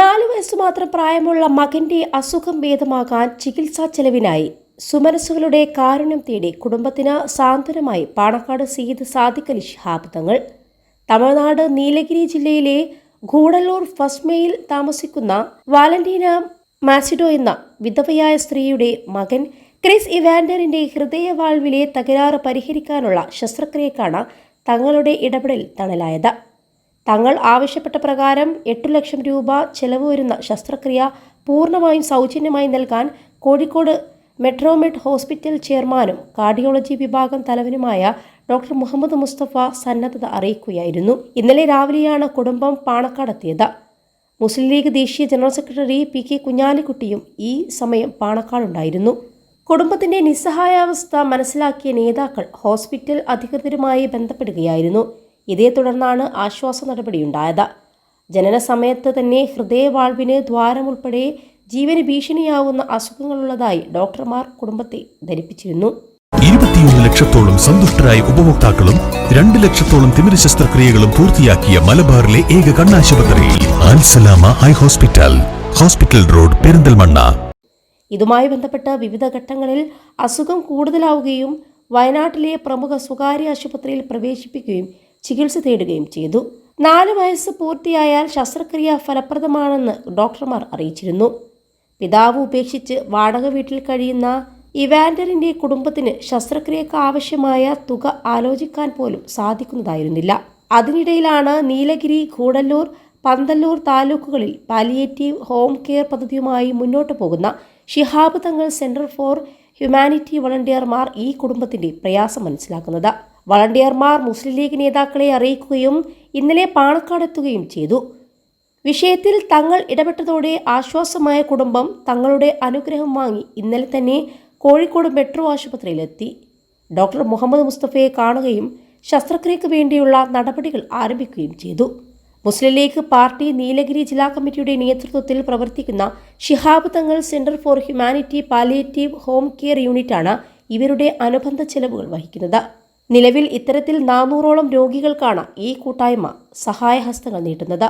നാലു വയസ്സ് മാത്രം പ്രായമുള്ള മകന്റെ അസുഖം ഭേദമാകാൻ ചികിത്സാ ചെലവിനായി സുമനസ്സുകളുടെ കാരുണ്യം തേടി കുടുംബത്തിന് സാന്ത്വനമായി പാണക്കാട് സീത് സാദിഖലി ശിഹാബ് തങ്ങൾ. തമിഴ്നാട് നീലഗിരി ജില്ലയിലെ ഗൂഡല്ലൂർ ഫസ്മയിൽ താമസിക്കുന്ന വാലന്റീന മാസിഡോ എന്ന വിധവയായ സ്ത്രീയുടെ മകൻ ക്രിസ് ഇവാൻഡറിന്റെ ഹൃദയവാൾവിലെ തകരാറ് പരിഹരിക്കാനുള്ള ശസ്ത്രക്രിയക്കാണ് തങ്ങളുടെ ഇടപെടൽ തണലായത്. തങ്ങൾ ആവശ്യപ്പെട്ട പ്രകാരം എട്ടു ലക്ഷം രൂപ ചെലവ് വരുന്ന ശസ്ത്രക്രിയ പൂർണമായും സൗജന്യമായി നൽകാൻ കോഴിക്കോട് മെട്രോമെഡ് ഹോസ്പിറ്റൽ ചെയർമാനും കാർഡിയോളജി വിഭാഗം തലവനുമായ ഡോക്ടർ മുഹമ്മദ് മുസ്തഫ സന്നദ്ധത അറിയിക്കുകയായിരുന്നു. ഇന്നലെ രാവിലെയാണ് കുടുംബം പാണക്കാടെത്തിയത്. മുസ്ലിം ലീഗ് ദേശീയ ജനറൽ സെക്രട്ടറി പി കെ കുഞ്ഞാലിക്കുട്ടിയും ഈ സമയം പാണക്കാടുണ്ടായിരുന്നു. കുടുംബത്തിന്റെ നിസ്സഹായാവസ്ഥ മനസ്സിലാക്കിയ നേതാക്കൾ ഹോസ്പിറ്റൽ അധികൃതരുമായി ബന്ധപ്പെടുകയായിരുന്നു. ഇതേ തുടർന്നാണ് ആശ്വാസ നടപടിയുണ്ടായത്. ജനന സമയത്ത് തന്നെ ഹൃദയവാൾവിന് ദ്വാരമുൾപ്പെടെ ജീവന് ഭീഷണിയാവുന്ന അസുഖങ്ങളുള്ളതായി ഡോക്ടർമാർ കുടുംബത്തെ ധരിപ്പിച്ചിരുന്നു. ഇരുപത്തിയൊന്ന് ലക്ഷത്തോളം സന്തുഷ്ടരായ ഉപഭോക്താക്കളും രണ്ട് ലക്ഷത്തോളം തിമിര ശസ്ത്രക്രിയകളും പൂർത്തിയാക്കിയ മലബാറിലെ ഏക കണ്ണാശുപത്രി Alsalama high hospital hospital road Perinthalmanna. ഇതുമായി ബന്ധപ്പെട്ട് വിവിധ ഘട്ടങ്ങളിൽ അസുഖം കൂടുതലാവുകയും വയനാട്ടിലെ പ്രമുഖ സ്വകാര്യ ആശുപത്രിയിൽ പ്രവേശിപ്പിക്കുകയും ചികിത്സ തേടുകയും ചെയ്തു. നാല് വയസ്സ് പൂർത്തിയായാൽ ശസ്ത്രക്രിയ ഫലപ്രദമാണെന്ന് ഡോക്ടർമാർ അറിയിച്ചിരുന്നു. പിതാവ് ഉപേക്ഷിച്ച് വാടക വീട്ടിൽ കഴിയുന്ന ഇവാൻഡറിന്റെ കുടുംബത്തിന് ശസ്ത്രക്രിയക്ക് ആവശ്യമായ തുക ആലോചിക്കാൻ പോലും സാധിക്കുന്നതായിരുന്നില്ല. അതിനിടയിലാണ് നീലഗിരി കൂടല്ലൂർ പന്തല്ലൂർ താലൂക്കുകളിൽ പാലിയേറ്റീവ് ഹോം കെയർ പദ്ധതിയുമായി മുന്നോട്ട് പോകുന്ന Shihab Thangal centre for humanity വളണ്ടിയർമാർ ഈ കുടുംബത്തിന്റെ പ്രയാസം മനസ്സിലാക്കുന്നത്. വളണ്ടിയർമാർ മുസ്ലിം ലീഗ് നേതാക്കളെ അറിയിക്കുകയും ഇന്നലെ പാണക്കാടെത്തുകയും ചെയ്തു. വിഷയത്തിൽ തങ്ങൾ ഇടപെട്ടതോടെ ആശ്വാസമായ കുടുംബം തങ്ങളുടെ അനുഗ്രഹം വാങ്ങി ഇന്നലെ തന്നെ കോഴിക്കോട് മെട്രോ ആശുപത്രിയിലെത്തി. ഡോക്ടർ മുഹമ്മദ് മുസ്തഫയെ കാണുകയും ശസ്ത്രക്രിയക്ക് വേണ്ടിയുള്ള നടപടികൾ ആരംഭിക്കുകയും ചെയ്തു. മുസ്ലിം ലീഗ് പാർട്ടി നീലഗിരി ജില്ലാ കമ്മിറ്റിയുടെ നേതൃത്വത്തിൽ പ്രവർത്തിക്കുന്ന Shihab Thangal centre for humanity palliative home care യൂണിറ്റാണ് ഇവരുടെ അനുബന്ധ ചെലവുകൾ വഹിക്കുന്നത്. നിലവിൽ ഇത്തരത്തിൽ നാനൂറോളം രോഗികൾക്കാണ് ഈ കൂട്ടായ്മ സഹായഹസ്തങ്ങൾ നീട്ടുന്നത്.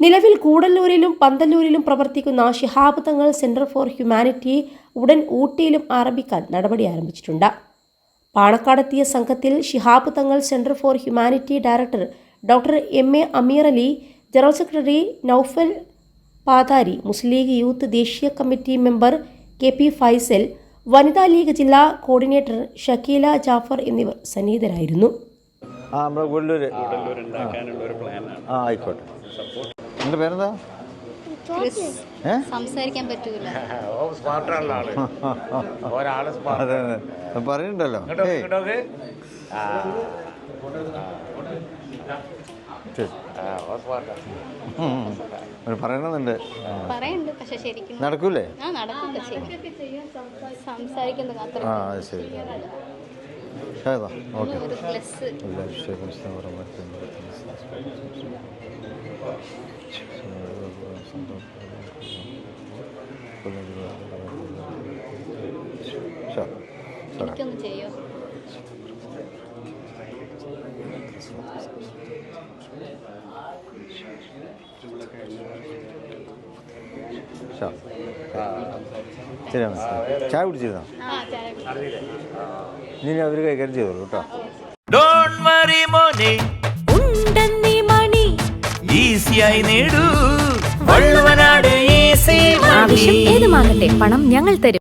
നിലവിൽ കൂടല്ലൂരിലും പന്തല്ലൂരിലും പ്രവർത്തിക്കുന്ന Shihab Thangal centre for humanity ഉടൻ ഊട്ടിയിലും ആരംഭിക്കാൻ നടപടി ആരംഭിച്ചിട്ടുണ്ട്. പാണക്കാടെത്തിയ സംഘത്തിൽ Shihab Thangal centre for humanity director doctor M A Ameer Ali general secretary Noufal Pathari Muslim League youth ദേശീയ committee member K P Faisal വനിതാ ലീഗ് ജില്ലാ കോർഡിനേറ്റർ ഷക്കീല ജാഫർ എന്നിവർ സന്നിഹിതരായിരുന്നു. ആ നമ്മുടെ ഗുഡല്ലൂര് ആ ആയിക്കോട്ടെ. നിന്റെ പേരെന്താ? സംസാരിക്കാൻ പറ്റൂല. പറയുന്നുണ്ടല്ലോ. ശരി. ഒരു പറയണമെന്നുണ്ട്. പറയുന്നുണ്ട് പക്ഷെ ശരിക്കും നടക്കൂലേ? ആ സംസാരിക്കുന്നത് അത്ര ആ ശരി. ഏതാ? ഓക്കെ. എനിക്കൊന്ന് ചെയ്യോ? ശരി മനസ്സിലായി ചായ കുടിച്ചിരുന്നോ. ഇനി അവർ കൈകാര്യം ചെയ്തോളൂ കേട്ടോ. ഡോണ്ട് വറി മോനെ. ഉണ്ടെന്നീ മണി. ഈസിയായി നേടൂ. ആവശ്യം ഏതുമാകട്ടെ പണം ഞങ്ങൾ തരും.